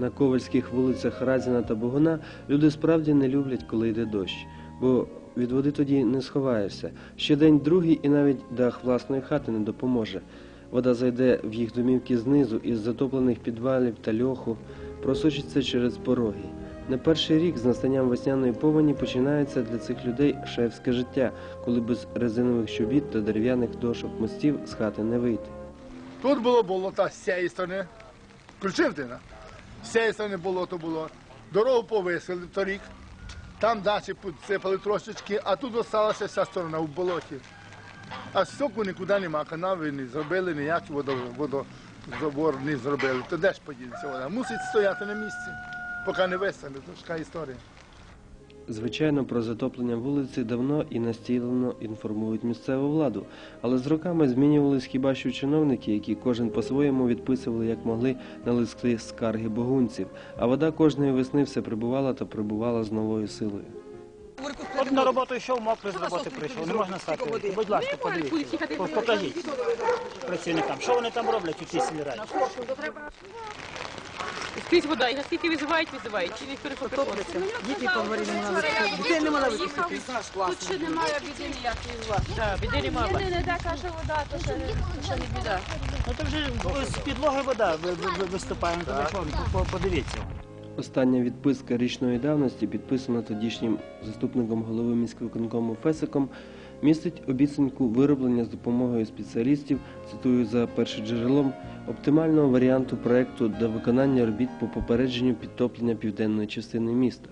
На ковальських вулицях Разіна та Богуна люди справді не люблять, коли йде дощ, бо від води тоді не сховаєшся. Ще день другий і навіть дах власної хати не допоможе. Вода зайде в їх домівки знизу із затоплених підвалів та льоху, просочиться через пороги. Не перший рік з настанням весняної повені починається для цих людей шефське життя, коли без резинових чобіт та дерев'яних дошок мостів з хати не вийти. Тут було болото з цієї сторони. Включив ти на? З цієї сторони болото було. Дорогу повисили торік. Там далі підсипали трошечки, а тут залишилася вся сторона в болоті. А соку нікуди нема, канави не зробили, ніякий водо, водозабор не зробили. То де ж поділиться вода? Мусить стояти на місці, поки не висане, То така історія. Звичайно, про затоплення вулиці давно і настійно інформують місцеву владу, але з роками змінювались хіба що чиновники, які кожен по-своєму відписували як могли на листи скарги богунців, а вода кожної весни все прибувала та прибувала з новою силою. От на роботу йшов, мокрий з роботи прийшов. Не можна стати. Будь ласка, подивіться. Покажіть працівникам, що вони там роблять у цій сільраді. Скрізь вода, і наскільки визивають, визивають. Чи ніхто не приходить. Діти поговорили, не мали дітей не мали випустити. Тут ще немає біди ніякої у вас. Да, біди немає. Не, не така каже вода, то ще, не біда. Ну то вже з підлоги вода ви- ви- ви- виступає. Ну, то ви що, по- Подивіться. Остання відписка річної давності, підписана тодішнім заступником голови міськвиконкому Фесиком, містить обіцянку вироблення з допомогою спеціалістів, цитую за першим джерелом, оптимального варіанту проекту для виконання робіт по попередженню підтоплення південної частини міста.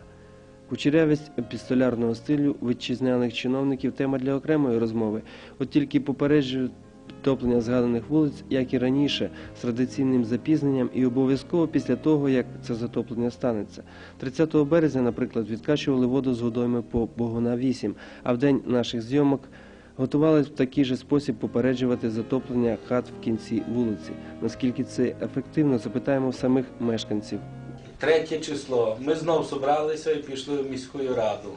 Кучерявість епістолярного стилю вітчизняних чиновників тема для окремої розмови. От тільки попереджують підтоплення згаданих вулиць, як і раніше, з традиційним запізненням і обов'язково після того, як це затоплення станеться. 30 березня, наприклад, відкачували воду з водойми по Богуна 8, а в день наших зйомок готувались в такий же спосіб попереджувати затоплення хат в кінці вулиці. Наскільки це ефективно, запитаємо самих мешканців. Третє число. Ми знов зібралися і пішли в міську раду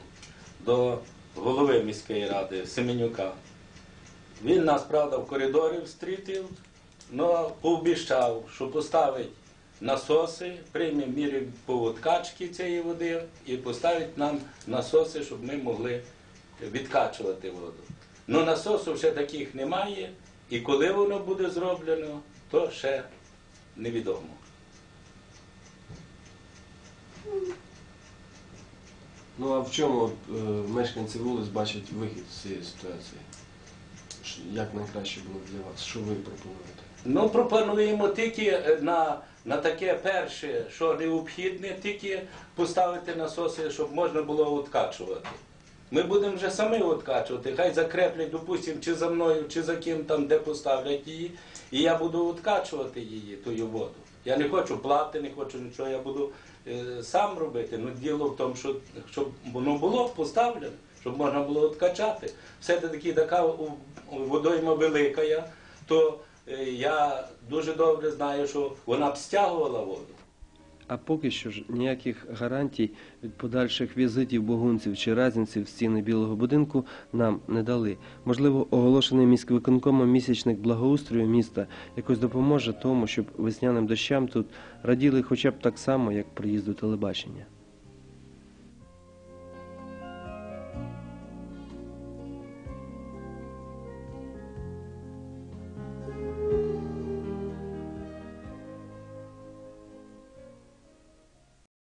до голови міської ради Семенюка. Він нас, правда, в коридорі встрітив, але пообіцяв, що поставить насоси, прийме міри по відкачці цієї води і поставить нам насоси, щоб ми могли відкачувати воду. Ну насосів ще таких немає, і коли воно буде зроблено, то ще невідомо. Ну а в чому е, мешканці вулиць бачать вихід з цієї ситуації? Як найкраще було для вас? Що ви пропонуєте? Ну, пропонуємо тільки е, на, на таке перше, що необхідне, тільки поставити насоси, щоб можна було откачувати. Ми будемо вже самі откачувати, хай закреплять, допустимо, чи за мною, чи за ким там, де поставлять її, і я буду откачувати її, ту воду. Я не хочу плати, не хочу нічого, я буду е, сам робити. Ну, діло в тому, що щоб воно було поставлено, щоб можна було откачати. Все-таки така водойма велика, то е, я дуже добре знаю, що вона б стягувала воду. А поки що ж ніяких гарантій від подальших візитів богунців чи разінців в стіни Білого будинку нам не дали. Можливо, оголошений міськвиконкомом місячник благоустрою міста якось допоможе тому, щоб весняним дощам тут раділи хоча б так само, як приїзду телебачення.